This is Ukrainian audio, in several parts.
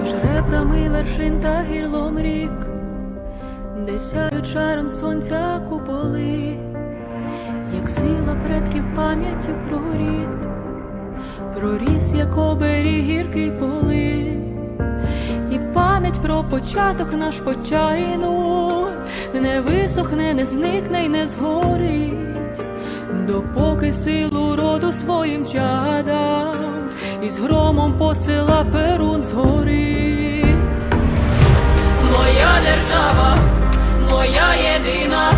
Між вершин та гірлом рік, де сяють шаром сонця куполи, як сила предків пам'яттю про рід, проріс, як оберіг гіркий полин, і пам'ять про початок наш почайну не висохне, не зникне й не згорить, допоки силу роду своїм чадам із громом посила перун згорі. Моя держава, моя єдина,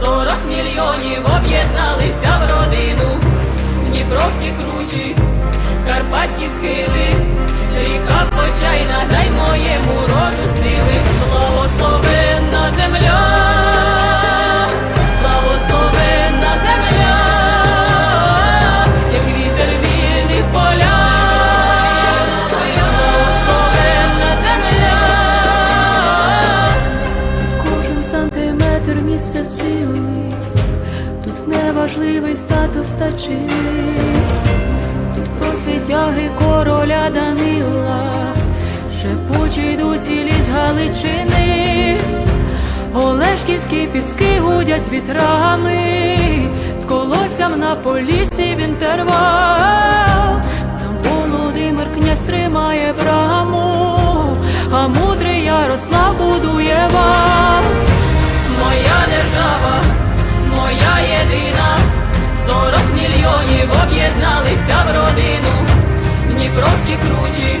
сорок мільйонів об'єдналися в родину, Дніпровські кручі, карпатські схили, неважливий статус та чини, тут про світяги короля Данила, шепочий досі ліс Галичини, Олешківські піски гудять вітрами, з колоссям на полісі він тервав, там Володимир князь тримає браму, а мудрий Ярослав будує вал. Дніпровські кручі,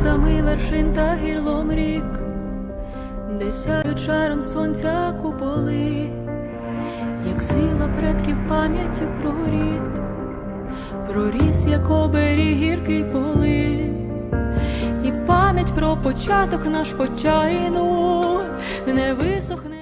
Ребрами вершин та гірлом рік, де сяють шаром сонця куполи, як сила предків пам'яттю проріт, проріс, як оберіг гіркий полин, і пам'ять про початок наш почайну. Не висохне.